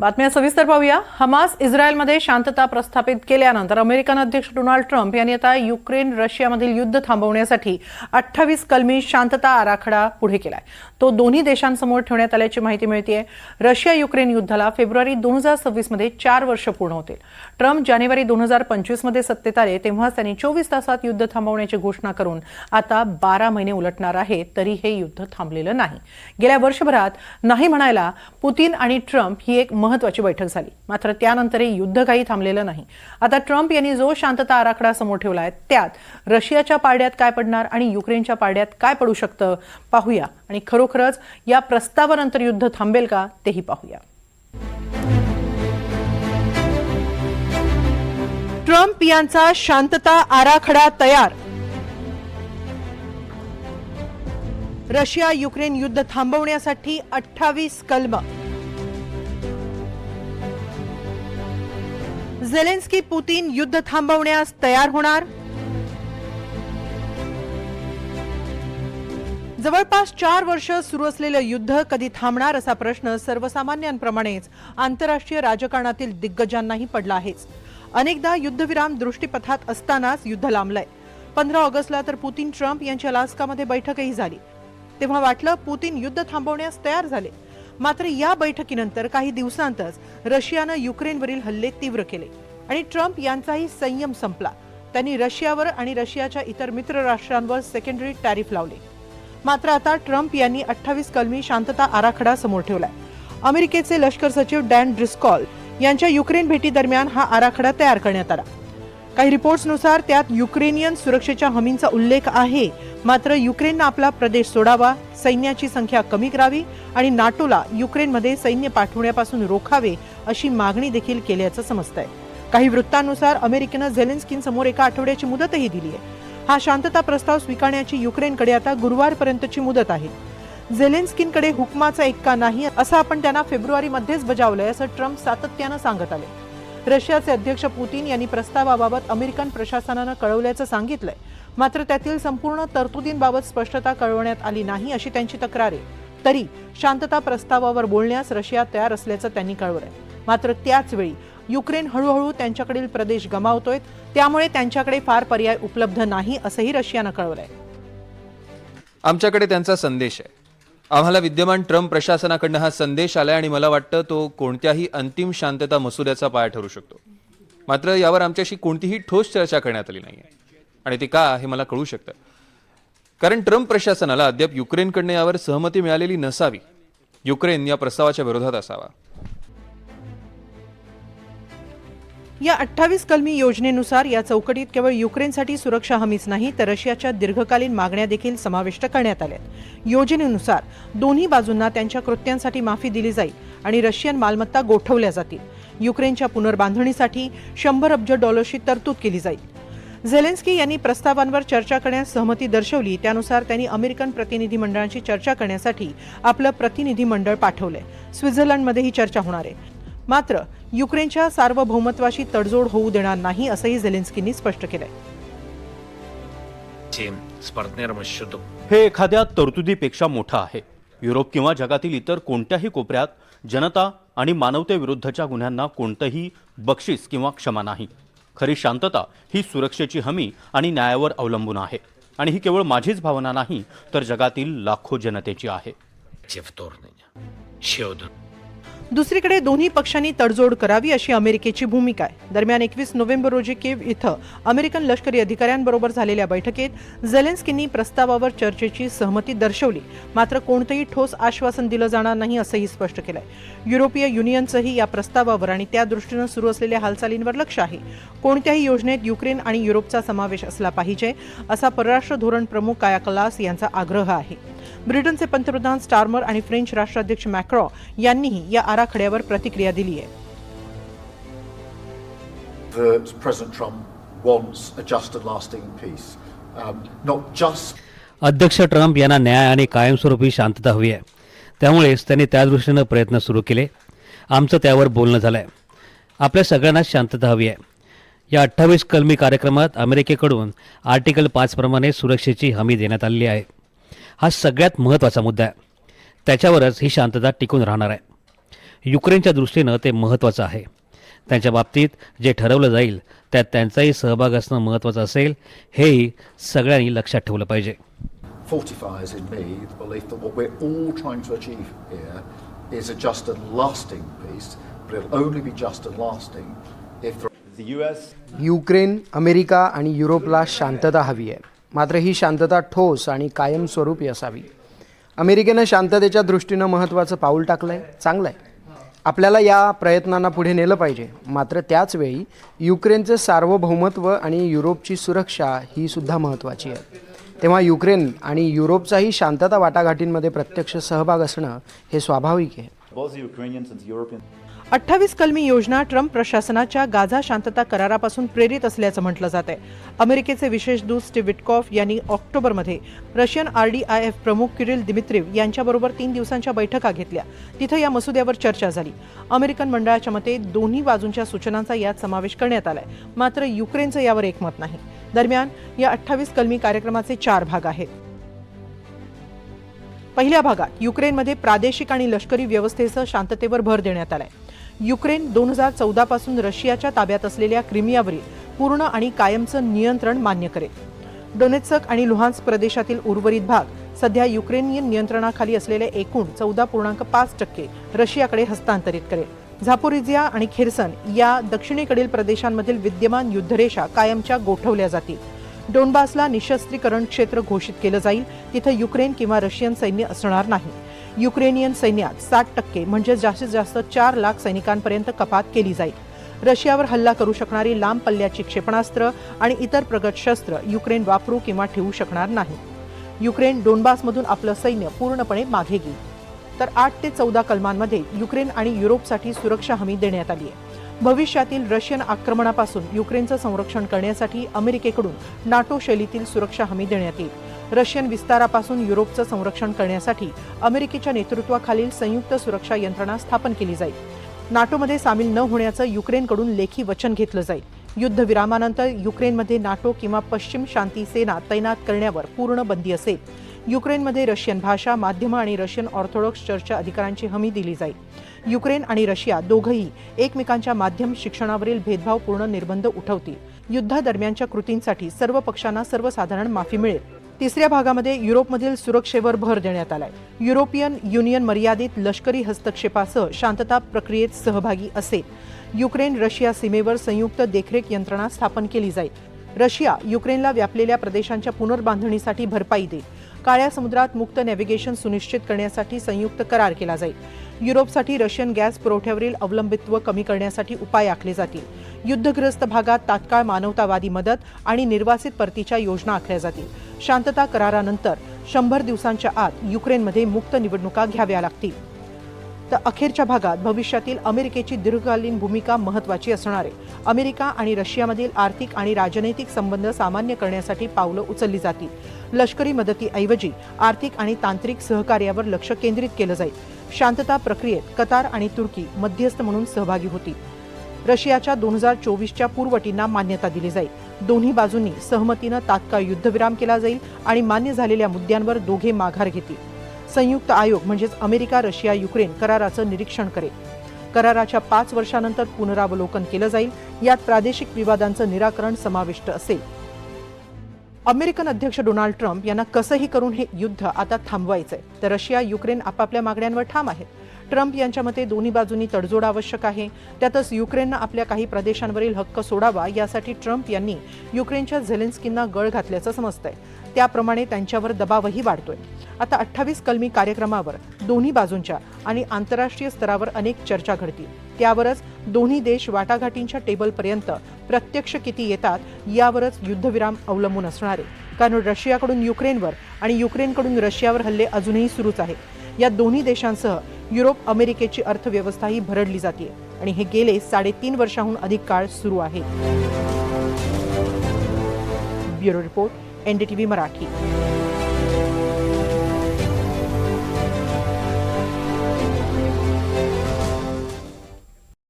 बातम्या सविस्तर पाहूया. हमास इस्रायलमध्ये शांतता प्रस्थापित केल्यानंतर अमेरिकन अध्यक्ष डोनाल्ड ट्रम्प यांनी आता युक्रेन रशियामधील युद्ध थांबवण्यासाठी अठ्ठावीस कलमी शांतता आराखडा पुढे केलाय. तो दोन्ही देशांसमोर ठेवण्यात आल्याची माहिती मिळते रशिया युक्रेन युद्धाला फेब्रुवारी दोन हजार सव्वीसमध्ये चार वर्ष पूर्ण होतील. ट्रम्प जानेवारी दोन हजार पंचवीसमध्ये सत्तेत आले तेव्हाच त्यांनी चोवीस तासात युद्ध थांबवण्याची घोषणा करून आता बारा महिने उलटणार आहे तरी हे युद्ध थांबलेलं नाही. गेल्या वर्षभरात नाही म्हणायला पुतीन आणि ट्रम्प ही एक महत्वाची बैठक झाली. मात्र त्यानंतरही युद्ध काही थांबलेलं नाही. आता ट्रम्प यांनी जो शांतता आराखडा समोर ठेवला आहे त्यात रशियाच्या पारड्यात काय पडणार आणि युक्रेनच्या पारड्यात काय पडू शकतं पाहूया. आणि खरोखरच या प्रस्तावानंतर युद्ध थांबेल का तेही पाहूया. ट्रम्प यांचा शांतता आराखडा तयार. रशिया युक्रेन युद्ध थांबवण्यासाठी अठ्ठावीस कलम. झेलेन्स्की पुतीन युद्ध थांबवण्यास तयार होणार? जवळपास चार वर्ष सुरू असलेलं युद्ध कधी थांबणार असा प्रश्न सर्वसामान्यांप्रमाणेच आंतरराष्ट्रीय राजकारणातील दिग्गजांनाही पडला आहेच. अनेकदा युद्धविराम दृष्टीपथात असतानाच युद्ध लांबलंय. पंधरा ऑगस्टला तर पुतीन ट्रम्प यांच्या अलास्कामध्ये बैठकही झाली. तेव्हा वाटलं पुतीन युद्ध थांबवण्यास तयार झाले. मात्र या बैठकीनंतर काही दिवसांतच रशियानं युक्रेनवरील हल्ले तीव्र केले. आणि ट्रम्प यांचाही संयम संपला. त्यांनी रशियावर आणि रशियाच्या इतर मित्र राष्ट्रांवर सेकंडरी टॅरिफ लावले. मात्र आता ट्रम्प यांनी अठ्ठावीस कलमी शांतता आराखडा समोर ठेवलाय. अमेरिकेचे लष्कर सचिव डॅन ड्रिस्कॉल यांच्या युक्रेन भेटी दरम्यान हा आराखडा तयार करण्यात आला. काही रिपोर्ट्सनुसार त्यात युक्रेनियन सुरक्षेच्या हमींचा उल्लेख आहे. मात्र युक्रेननं आपला प्रदेश सोडावा सैन्याची संख्या कमी करावी आणि नाटोला युक्रेनमध्ये सैन्य पाठवण्यापासून रोखावे अशी मागणी देखील केल्याचं समजतंय. काही वृत्तांनुसार अमेरिकेनं झेलेन्स्कींसमोर एका आठवड्याची मुदतही दिली आहे हा शांतता प्रस्ताव स्वीकारण्याची युक्रेनकडे आता गुरुवारपर्यंतची मुदत आहे. झेलेन्स्कींकडे हुकमाचा एक्का नाही असं आपण त्यांना फेब्रुवारीमध्येच बजावलंय असं ट्रम्प सातत्यानं सांगत आले. रशियाचे अध्यक्ष पुतीन यांनी प्रस्तावाबाबत अमेरिकन प्रशासनानं कळवल्याचं सांगितलंय. मात्र त्यातील संपूर्ण तरतुदींबाबत स्पष्टता कळवण्यात आली नाही अशी त्यांची तक्रार आहे. तरी शांतता प्रस्तावावर बोलण्यास रशिया तयार असल्याचं त्यांनी कळवलंय. मात्र त्याचवेळी युक्रेन हळूहळू त्यांच्याकडील प्रदेश गमावतोय त्यामुळे त्यांच्याकडे फार पर्याय उपलब्ध नाही असंही रशियानं कळवलंय. आमच्याकडे त्यांचा संदेश आहे. आम्हाला विद्यमान ट्रम्प प्रशासनाकडनं हा संदेश आलाय आणि मला वाटतं तो कोणत्याही अंतिम शांतता मसुद्याचा पाया ठरू शकतो. मात्र यावर आमच्याशी कोणतीही ठोस चर्चा करण्यात आली नाही आणि ते का हे मला कळू शकतं. कारण ट्रम्प प्रशासनाला अद्याप युक्रेनकडनं यावर सहमती मिळालेली नसावी. युक्रेन या प्रस्तावाच्या विरोधात असावा. या अठ्ठावीस कलमी योजनेनुसार या चौकटीत केवळ युक्रेनसाठी सुरक्षा हमीच नाही तर रशियाच्या दीर्घकालीन मागण्या देखील समाविष्ट करण्यात आल्यात. योजनेनुसार दोन्ही बाजूंना त्यांच्या कृत्यांसाठी माफी दिली जाईल आणि रशियन मालमत्ता गोठवल्या जातील. युक्रेनच्या पुनर्बांधणीसाठी शंभर अब्ज डॉलर्सची तरतूद केली जाईल. झेलेन्स्की यांनी प्रस्तावांवर चर्चा करण्यास सहमती दर्शवली त्यानुसार त्यांनी अमेरिकन प्रतिनिधिमंडळांशी चर्चा करण्यासाठी आपलं प्रतिनिधिमंडळ पाठवलंय. स्वित्झर्लंडमध्ये ही चर्चा होणार आहे. मात्र युक्रेनच्या सार्वभौमत्वाशी तडजोड होऊ देणार नाही असंही झेलेन्स्कींनी स्पष्ट केलंय. हे एखाद्या तरतुदीपेक्षा मोठं आहे. युरोप किंवा जगातील इतर कोणत्याही कोपऱ्यात जनता आणि मानवतेविरुद्धच्या गुन्ह्यांना कोणतंही बक्षीस किंवा क्षमा नाही. खरी शांतता ही सुरक्षेची हमी आणि न्यायावर अवलंबून आहे. आणि ही केवळ माझीच भावना नाही तर जगातील लाखो जनतेची आहे. दुसरीकडे दोन्ही पक्षांनी तडजोड करावी अशी अमेरिकेची भूमिका आहे. दरम्यान एकवीस नोव्हेंबर रोजी केव इथं अमेरिकन लष्करी अधिकाऱ्यांबरोबर झालेल्या बैठकीत झेलेन्स्कींनी प्रस्तावावर चर्चेची सहमती दर्शवली. मात्र कोणतंही ठोस आश्वासन दिलं जाणार नाही असंही स्पष्ट केलंय. युरोपीय युनियनचंही या प्रस्तावावर आणि त्या दृष्टीनं सुरू असलेल्या हालचालींवर लक्ष आहे. कोणत्याही योजनेत युक्रेन आणि युरोपचा समावेश असला पाहिजे असा परराष्ट्र धोरण प्रमुख काया कलास यांचा आग्रह आहे. ब्रिटनचे पंतप्रधान स्टार्मर आणि फ्रेंच राष्ट्राध्यक्ष मॅक्रॉ यांनीही या आराखड्यावर प्रतिक्रिया दिली आहे. Um, अध्यक्ष ट्रम्प यांना न्याय आणि कायमस्वरूपी शांतता हवी आहे. त्यामुळेच त्यांनी त्या दृष्टीनं प्रयत्न सुरू केले. आमचं त्यावर बोलणं झालं आहे आपल्या सगळ्यांनाच शांतता हवी आहे. या अठ्ठावीस कलमी कार्यक्रमात अमेरिकेकडून आर्टिकल पाचप्रमाणे सुरक्षेची हमी देण्यात आलेली आहे. हा सगळ्यात महत्त्वाचा मुद्दा आहे. त्याच्यावरच ही शांतता टिकून राहणार आहे. युक्रेनच्या दृष्टीनं ते महत्त्वाचं आहे. त्यांच्या बाबतीत जे ठरवलं जाईल त्यात त्यांचाही सहभाग असणं महत्त्वाचं असेल हेही सगळ्यांनी लक्षात ठेवलं पाहिजे. Fortifies in me the belief that what we're all trying to achieve here is a just and lasting peace, but it'll only be just and lasting if there Ukraine America आणि युरोपला शांतता हवी आहे. मात्र ही शांतता ठोस आणि कायमस्वरूपी असावी. अमेरिकेनं शांततेच्या दृष्टीनं महत्त्वाचं पाऊल टाकलं आहे चांगलं आहे आपल्याला या प्रयत्नांना पुढे नेलं पाहिजे. मात्र त्याचवेळी युक्रेनचं सार्वभौमत्व आणि युरोपची सुरक्षा ही सुद्धा महत्त्वाची आहे. तेव्हा युक्रेन आणि युरोपचाही शांतता वाटाघाटींमध्ये प्रत्यक्ष सहभाग असणं हे स्वाभाविक आहे. अठ्ठावीस कलमी योजना ट्रम्प प्रशासनाच्या गाझा शांतता करारापासून प्रेरित असल्याचं म्हटलं जात आहे. अमेरिकेचे विशेष दूत स्टीव्ह विटकॉफ यांनी ऑक्टोबरमध्ये Russian R D I F प्रमुख किरिल दिमित्रिव यांच्याबरोबर तीन दिवसांच्या बैठका घेतल्या. तिथं या मसुद्यावर चर्चा झाली. अमेरिकन मंडळाच्या मते दोन्ही बाजूंच्या सूचनांचा यात समावेश करण्यात आलाय. मात्र युक्रेनचं यावर एकमत नाही. दरम्यान या अठ्ठावीस कलमी कार्यक्रमाचे चार भाग आहेत. पहिल्या भागात युक्रेनमध्ये प्रादेशिक आणि लष्करी व्यवस्थेसह शांततेवर भर देण्यात आलाय. युक्रेन दोन हजार चौदा पासून रशियाच्या ताब्यात असलेल्या क्रिमियावरील पूर्ण आणि कायमचं नियंत्रण मान्य करेल. डोनेत्सक आणि लुहान्स प्रदेशातील उर्वरित भाग सध्या युक्रेनियन नियंत्रणाखाली असलेले एकूण चौदा पूर्णांक पाच टक्के रशियाकडे हस्तांतरित करेल. झापोरिझिया आणि खेरसन या दक्षिणेकडील प्रदेशांमधील विद्यमान युद्धरेषा कायमच्या गोठवल्या जातील. डोनबासला निशस्त्रीकरण क्षेत्र घोषित केलं जाईल. तिथं युक्रेन किंवा रशियन सैन्य असणार नाही. युक्रेनियन सैन्यात साठ टक्के म्हणजे जास्तीत जास्त चार लाख सैनिकांपर्यंत कपात केली जाईल. रशियावर हल्ला करू शकणारी लांब पल्ल्याची क्षेपणास्त्र आणि इतर प्रगत शस्त्र युक्रेन वापरू किंवा ठेवू शकणार नाही. युक्रेन डोनबासमधून आपलं सैन्य पूर्णपणे मागे घेईल. तर आठ ते चौदा कलमांमध्ये युक्रेन आणि युरोपसाठी सुरक्षा हमी देण्यात आली आहे. भविष्यातील रशियन आक्रमणापासून युक्रेनचं संरक्षण करण्यासाठी अमेरिकेकडून नाटो शैलीतील सुरक्षा हमी देण्यात येईल. रशियन विस्तारापासून युरोपचं संरक्षण करण्यासाठी अमेरिकेच्या नेतृत्वाखालील संयुक्त सुरक्षा यंत्रणा स्थापन केली जाईल. नाटोमध्ये सामील न होण्याचं युक्रेनकडून लेखी वचन घेतलं जाईल. युद्धविरामानंतर युक्रेनमध्ये नाटो किंवा पश्चिम शांती सेना तैनात करण्यावर पूर्ण बंदी असेल. युक्रेनमध्ये रशियन भाषा माध्यमं आणि रशियन ऑर्थोडॉक्स चर्चच्या अधिकारांची हमी दिली जाईल. युक्रेन आणि रशिया दोघंही एकमेकांच्या माध्यम शिक्षणावरील भेदभावपूर्ण निर्बंध उठवतील. युद्धादरम्यानच्या कृतींसाठी सर्व पक्षांना सर्वसाधारण माफी मिळेल. तिसऱ्या भागामध्ये युरोपमधील सुरक्षेवर भर देण्यात आलाय. युरोपियन युनियन मर्यादित लष्करी हस्तक्षेपासह शांतता प्रक्रियेत सहभागी असेल युक्रेन रशिया सीमेवर संयुक्त देखरेख यंत्रणा स्थापन केली जाईल. रशिया युक्रेनला व्यापलेल्या प्रदेशांच्या पुनर्बांधणीसाठी भरपाई देईल. काळ्या समुद्रात मुक्त नॅव्हिगेशन सुनिश्चित करण्यासाठी संयुक्त करार केला जाईल. युरोपसाठी रशियन गॅस पुरवठ्यावरील अवलंबित्व कमी करण्यासाठी उपाय आखले जातील. युद्धग्रस्त भागात तात्काळ मानवतावादी मदत आणि निर्वासित परतीच्या योजना आखल्या जातील. शांतता करारानंतर शंभर दिवसांच्या आत युक्रेनमध्ये मुक्त निवडणुका घ्याव्या लागतील. तर अखेरच्या भागात भविष्यातील अमेरिकेची दीर्घकालीन भूमिका महत्वाची असणार आहे. अमेरिका आणि रशियामधील आर्थिक आणि राजनैतिक संबंध सामान्य करण्यासाठी पावलं उचलली जातील. लष्करी मदतीऐवजी आर्थिक आणि तांत्रिक सहकार्यावर लक्ष केंद्रित केलं जाईल. शांतता प्रक्रियेत कतार आणि तुर्की मध्यस्थ म्हणून सहभागी होती. रशियाच्या दोन हजार चोवीसच्या पूर्वटींना मान्यता दिली जाईल. दोन्ही बाजूंनी सहमतीनं तात्काळ युद्धविराम केला जाईल आणि मान्य झालेल्या मुद्द्यांवर दोघे माघार घेतील. संयुक्त आयोग म्हणजेच अमेरिका रशिया युक्रेन कराराचं निरीक्षण करेल. कराराच्या पाच वर्षानंतर पुनरावलोकन केलं जाईल. यात प्रादेशिक विवादांचं निराकरण समाविष्ट असेल. अमेरिकन अध्यक्ष डोनाल्ड ट्रम्प यांना कसंही करून हे युद्ध आता थांबवायचंय. तर रशिया युक्रेन आपापल्या मागण्यांवर ठाम आहेत. ट्रम्प यांच्या मते दोन्ही बाजूंनी तडजोड आवश्यक आहे. त्यातच युक्रेननं आपल्या काही प्रदेशांवरील हक्क सोडावा यासाठी ट्रम्प यांनी युक्रेनच्या झेलेन्स्कींना गळ घातल्याचं समजतंय. त्याप्रमाणे त्यांच्यावर दबावही वाढतोय. आता अठ्ठावीस कलमी कार्यक्रमावर दोन्ही बाजूंच्या आणि आंतरराष्ट्रीय स्तरावर अनेक चर्चा घडतील. त्यावरच दोन्ही देश वाटाघाटींच्या टेबलपर्यंत प्रत्यक्ष किती येतात यावरच युद्धविराम अवलंबून असणार आहे. कारण रशियाकडून युक्रेनवर आणि युक्रेनकडून रशियावर हल्ले अजूनही सुरूच आहेत. या दोन्ही देशांसह युरोप अमेरिकेची अर्थव्यवस्थाही भरडली जाते आणि हे गेले साडेतीन वर्षाहून अधिक काळ सुरू आहे. Bureau report NDTV Marathi.